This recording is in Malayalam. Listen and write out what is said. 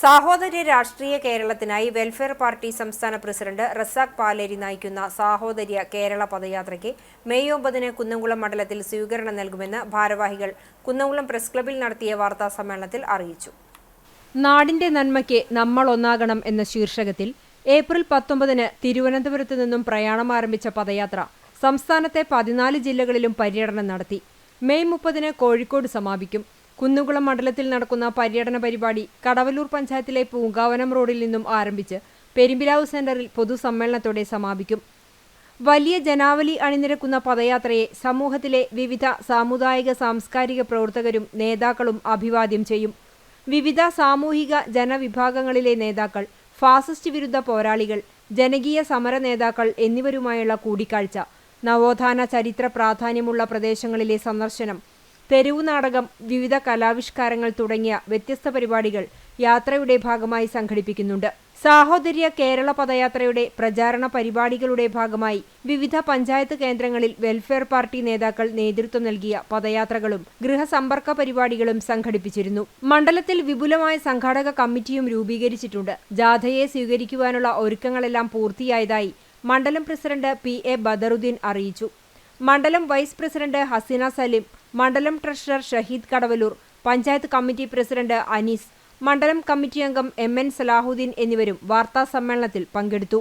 സാഹോദര്യ രാഷ്ട്രീയ കേരളത്തിനായി വെൽഫെയർ പാർട്ടി സംസ്ഥാന പ്രസിഡന്റ് റസാഖ് പാലേരി നയിക്കുന്ന സാഹോദര്യ കേരള പദയാത്രയ്ക്ക് മെയ് ഒമ്പതിന് കുന്നംകുളം മണ്ഡലത്തിൽ സ്വീകരണം നൽകുമെന്ന് ഭാരവാഹികൾ കുന്നംകുളം പ്രസ് ക്ലബിൽ നടത്തിയ വാർത്താ സമ്മേളനത്തിൽ അറിയിച്ചു. നാടിന്റെ നന്മയ്ക്ക് നമ്മൾ ഒന്നാകണം എന്ന ശീർഷകത്തിൽ ഏപ്രിൽ പത്തൊമ്പതിന് തിരുവനന്തപുരത്ത് നിന്നും പ്രയാണം ആരംഭിച്ച പദയാത്ര സംസ്ഥാനത്തെ പതിനാല് ജില്ലകളിലും പര്യടനം നടത്തി. മെയ് മുപ്പതിന് കോഴിക്കോട് സമാപിക്കും. കുന്നുകുളം മണ്ഡലത്തിൽ നടക്കുന്ന പര്യടന പരിപാടി കടവല്ലൂർ പഞ്ചായത്തിലെ പൂങ്കാവനം റോഡിൽ നിന്നും ആരംഭിച്ച് പെരുമ്പിലാവ് സെന്ററിൽ പൊതുസമ്മേളനത്തോടെ സമാപിക്കും. വലിയ ജനാവലി അണിനിരക്കുന്ന പദയാത്രയെ സമൂഹത്തിലെ വിവിധ സാമുദായിക സാംസ്കാരിക പ്രവർത്തകരും നേതാക്കളും അഭിവാദ്യം ചെയ്യും. വിവിധ സാമൂഹിക ജനവിഭാഗങ്ങളിലെ നേതാക്കൾ ഫാസിസ്റ്റ് വിരുദ്ധ പോരാളികൾ ജനകീയ സമര നേതാക്കൾ എന്നിവരുമായുള്ള കൂടിക്കാഴ്ച നവോത്ഥാന ചരിത്ര പ്രാധാന്യമുള്ള പ്രദേശങ്ങളിലെ സന്ദർശനം തെരുവു നാടകം വിവിധ കലാവിഷ്കാരങ്ങൾ തുടങ്ങിയ വ്യത്യസ്ത പരിപാടികൾ യാത്രയുടെ ഭാഗമായി സംഘടിപ്പിക്കുന്നുണ്ട്. സാഹോദര്യ കേരള പദയാത്രയുടെ പ്രചാരണ പരിപാടികളുടെ ഭാഗമായി വിവിധ പഞ്ചായത്ത് കേന്ദ്രങ്ങളിൽ വെൽഫെയർ പാർട്ടി നേതാക്കൾ നേതൃത്വം നൽകിയ പദയാത്രകളും ഗൃഹസമ്പർക്ക പരിപാടികളും സംഘടിപ്പിച്ചിരുന്നു. മണ്ഡലത്തിൽ വിപുലമായ സംഘാടക കമ്മിറ്റിയും രൂപീകരിച്ചിട്ടുണ്ട്. ജാഥയെ സ്വീകരിക്കുവാനുള്ള ഒരുക്കങ്ങളെല്ലാം പൂർത്തിയായതായി മണ്ഡലം പ്രസിഡന്റ് പി എ ബദറുദ്ദീൻ അറിയിച്ചു. മണ്ഡലം വൈസ് പ്രസിഡന്റ് ഹസീന സലിം മണ്ഡലം treasurer Shahid Kadavallur panchayat committee president Anees മണ്ഡലം കമ്മിറ്റി അംഗം എം എൻ സലാഹുദ്ദീൻ എന്നിവരും വാർത്താ സമ്മേളനത്തിൽ പങ്കെടുത്തു.